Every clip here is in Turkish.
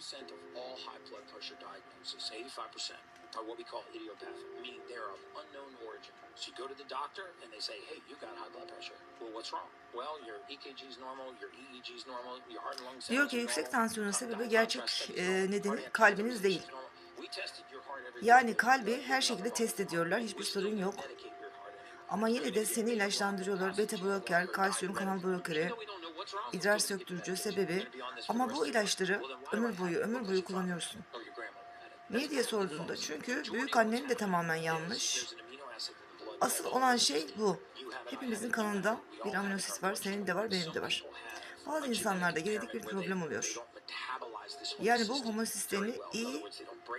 of all high blood pressure diagnoses, 85%, are what we call idiopathic, meaning they're of unknown origin. So you go to the doctor and they say, hey, you got high blood pressure. Well, what's wrong? Well, your EKG is normal, your EEG is normal, your heart and lung Diyor ki yüksek tansiyonun sebebi gerçek e, nedeni kalbiniz değil. Yani kalbi her şekilde test ediyorlar. Hiçbir sorun yok. Ama yine de seni ilaçlandırıyorlar. Beta bloker, kalsiyum kanal blokeri, idrar söktürücü sebebi. Ama bu ilaçları ömür boyu, ömür boyu kullanıyorsun. Niye diye sorduğunda çünkü büyük annen de tamamen yanlış. Asıl olan şey bu. Hepimizin kanında bir aminosit var. Senin de var, benim de var. Bazı insanlarda genetik bir problem oluyor. Yani bu homosisteini iyi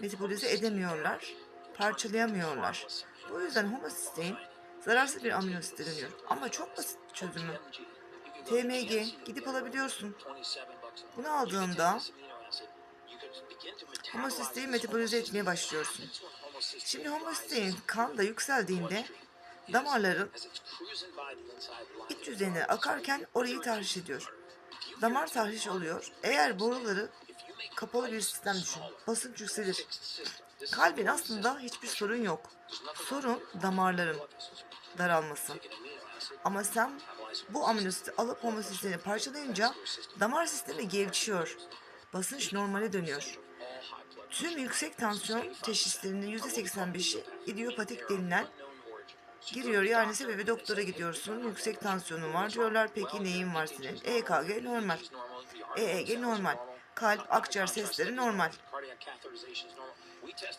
metabolize edemiyorlar, parçalayamıyorlar. Bu yüzden homosistein zararsız bir aminosit deniyor. Ama çok basit çözümü. TMG gidip alabiliyorsun. Bunu aldığında homosisteini metabolize etmeye başlıyorsun. Şimdi homosistein kanda yükseldiğinde damarların iç yüzeyine akarken orayı tahriş ediyor. Damar tahriş oluyor. Eğer boruları kapalı bir sistem düşün. Basınç yükselir. Kalbin aslında hiçbir sorun yok. Sorun damarların daralması. Ama sen bu aminositi alıp homosistini parçalayınca damar sistemi gevşiyor. Basınç normale dönüyor. Tüm yüksek tansiyon teşhislerinin %85'i idiopatik denilen giriyor. Yani sebebi doktora gidiyorsun. Yüksek tansiyonun var diyorlar. Peki neyin var senin? EKG normal. EEG normal. Kalp, akciğer sesleri normal.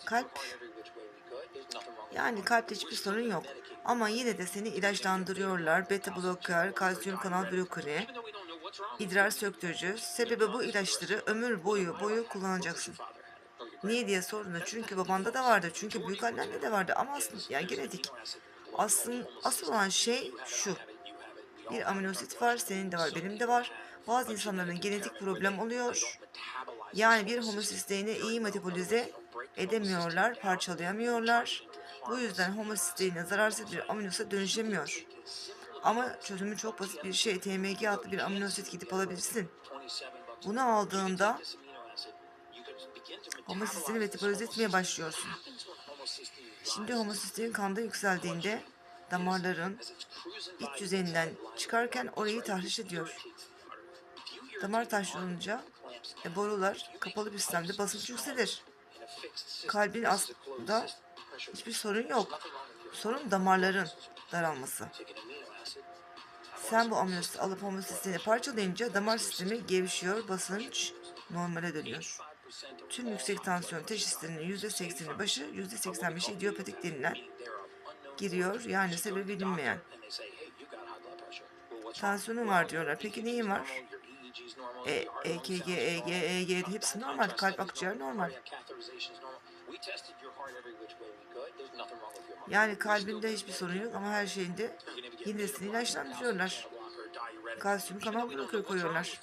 Kalp yani kalpte hiçbir sorun yok. Ama yine de seni ilaçlandırıyorlar. Beta bloker, kalsiyum kanal blokeri, idrar söktürücü. Sebebi bu ilaçları ömür boyu boyu kullanacaksın. Niye diye sorduğunda çünkü babanda da vardı. Çünkü büyük annende de vardı. Ama aslında yani genetik. Asıl, asıl olan şey şu. Bir aminosit var, senin de var, benim de var. Bazı insanların genetik problem oluyor. Yani bir homosisteini iyi metabolize edemiyorlar, parçalayamıyorlar. Bu yüzden homosisteine zararsız bir aminosit dönüşemiyor. Ama çözümü çok basit bir şey. TMG adlı bir aminosit gidip alabilirsin. Bunu aldığında homosistini metabolize etmeye başlıyorsun. Şimdi homosistein kanda yükseldiğinde damarların iç yüzeyinden çıkarken orayı tahriş ediyor. Damar taşlanınca e, borular kapalı bir sistemde basınç yükselir. Kalbin aslında hiçbir sorun yok. Sorun damarların daralması. Sen bu aminosit alıp homosistini parçalayınca damar sistemi gevşiyor, basınç normale dönüyor. Tüm yüksek tansiyon teşhislerinin %80'i başı, %85'i idiopatik denilen giriyor. Yani sebebi bilinmeyen. Tansiyonun var diyorlar. Peki neyin var? E, EKG, EG, EEG hepsi normal. Kalp akciğer normal. Yani kalbinde hiçbir sorun yok ama her şeyinde yine seni ilaçlandırıyorlar. Kalsiyum kanal blokörü koyuyorlar.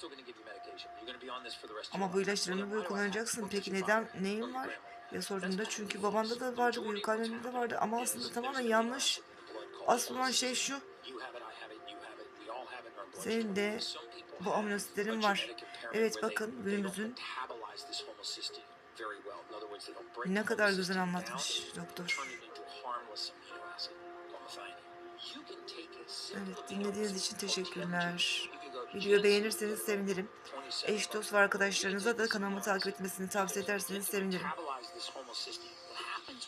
Ama bu ilaçları ömür boyu kullanacaksın. Peki neden, neyin var? Ya sorduğunda çünkü babanda da vardı, büyük annende de vardı ama aslında tamamen yanlış. Asıl olan şey şu. Senin de bu aminositlerin var. Evet bakın günümüzün ne kadar güzel anlatmış doktor. Evet dinlediğiniz için teşekkürler. Videoyu beğenirseniz sevinirim. Eş dost ve arkadaşlarınıza da kanalımı takip etmesini tavsiye ederseniz sevinirim.